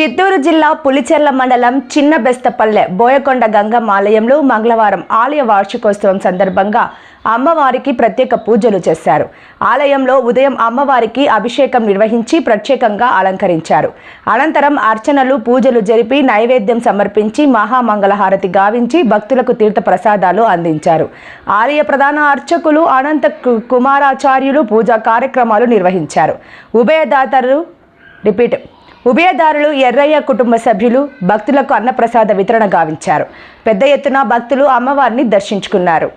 చిత్తూరు జిల్లా పులిచెర్ల మండలం చిన్న బెస్తపల్లె బోయకొండ గంగమ్మ ఆలయంలో మంగళవారం ఆలయ వార్షికోత్సవం సందర్భంగా అమ్మవారికి ప్రత్యేక పూజలు చేశారు. ఆలయంలో ఉదయం అమ్మవారికి అభిషేకం నిర్వహించి ప్రత్యేకంగా అలంకరించారు. అనంతరం అర్చనలు పూజలు జరిపి నైవేద్యం సమర్పించి మహామంగళహారతి గావించి భక్తులకు తీర్థ ప్రసాదాలు అందించారు. ఆలయ ప్రధాన అర్చకులు అనంత కు- కుమారాచార్యులు పూజా కార్యక్రమాలు నిర్వహించారు. ఉభయదాతరు రిపీట్ ఉభయదారులు ఎర్రయ్య కుటుంబ సభ్యులు భక్తులకు అన్నప్రసాద వితరణ గావించారు. పెద్ద ఎత్తున భక్తులు అమ్మవారిని దర్శించుకున్నారు.